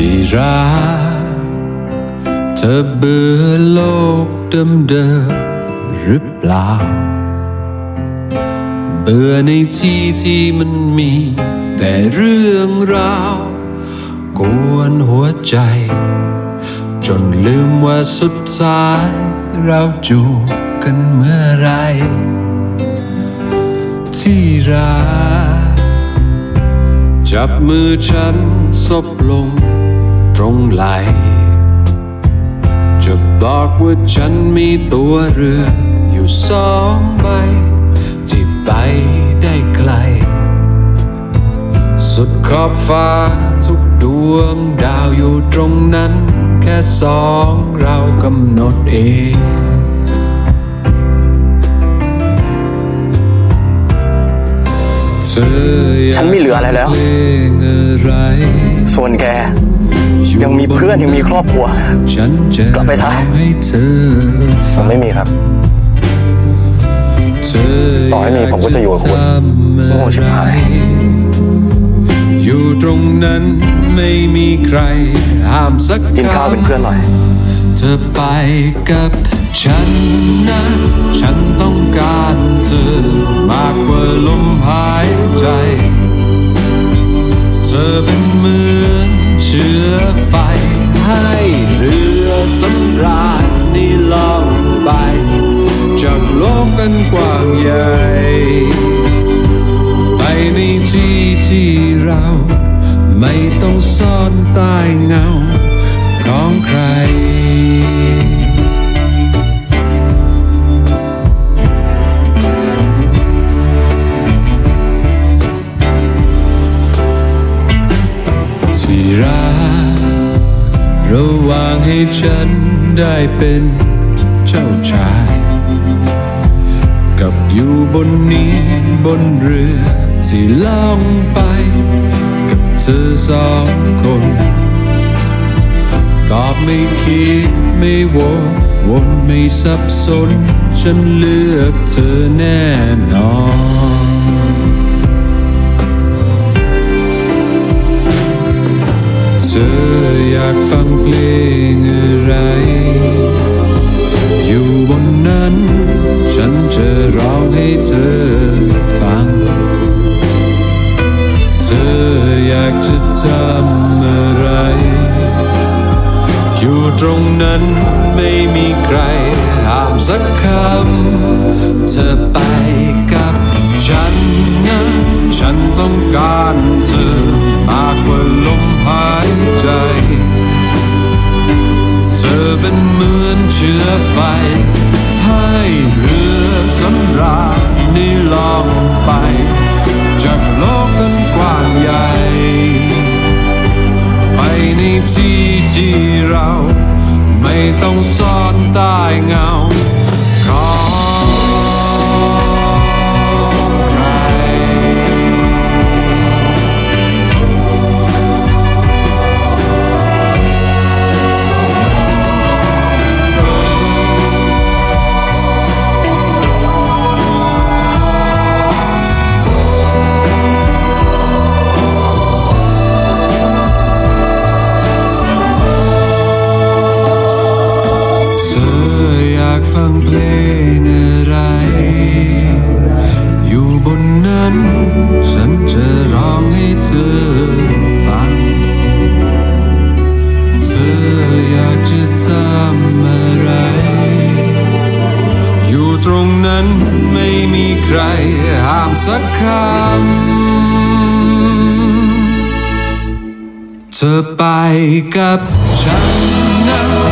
ที่รักเธอเบื่อโลกเดิมๆหรือเปล่า เบื่อในที่ที่มันมี แต่เรื่องราวกวนหัวใจ จนลืมว่าสุดท้าย เราจูบกันเมื่อไร ที่รักจับมือฉันซบลง ตรงไหล จะบอกว่าฉันมีตัวเรืออยู่สองใบ ที่ไปได้ไกล สุดขอบฟ้าทุกดวงดาวอยู่ตรงนั้น แค่สองเรากำหนดเองฉันไม่เหลืออะไรแล้ว ส่วนแก ยังมีเพื่อนยังมีครอบครัวฉันจะกลับไปซะร้องให้เธอฟังไม่มีครับเธอต่อให้มีผมก็จะอยู่กับคุณากทำโง่ชิบหายอยู่ตรงนั้นไม่มีใครห้ามสักกินข้าวเป็นเพื่อนหน่อย เธอไปกับฉันนะ ฉันต้องการเธอมากกว่าลมหายใจ เธอเป็นเหมือันกว้างใหญ่ ไปในที่ที่เรา ไม่ต้องซ่อนใต้เงา ของใครที่รักระว่างให้ฉันได้เป็นเจ้าชาย กับอยู่บนนี้บนเรือที่ล่องไป กับเธอสองคนตอบไม่คิดไม่วกวนไม่สับสน ฉันเลือกเธอแน่นอนเธออยากฟังเพลง เธอฟัง เธออยากจะทำอะไร อยู่ตรงนั้นไม่มีใครห้ามสักคำ เธอไปกับฉันนะฉันต้องการเธอมากกว่าลมหายใจ เธอเป็นเหมือนเชื้อไฟ ให้เรือ สำราญนี่ล่องไป จากโลกกันกว้างใหญ่ ไปในที่ที่เรา ไม่ต้องซ่อนใต้เงา ใครห้ามสักคำ เธอไปกับฉันนะ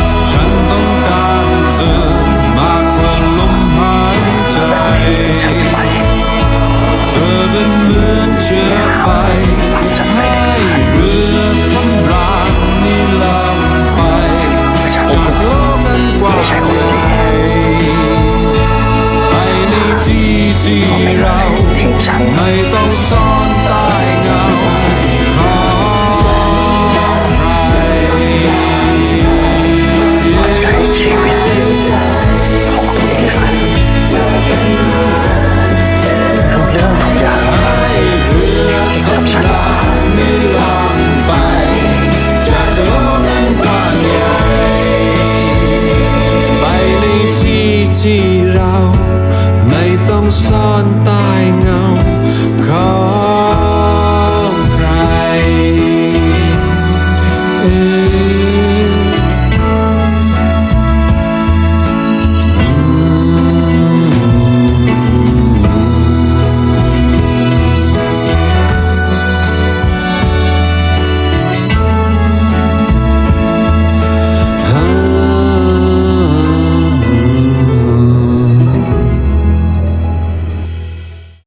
ที่เรา ไม่ต้องซ่อนใต้เงาขอ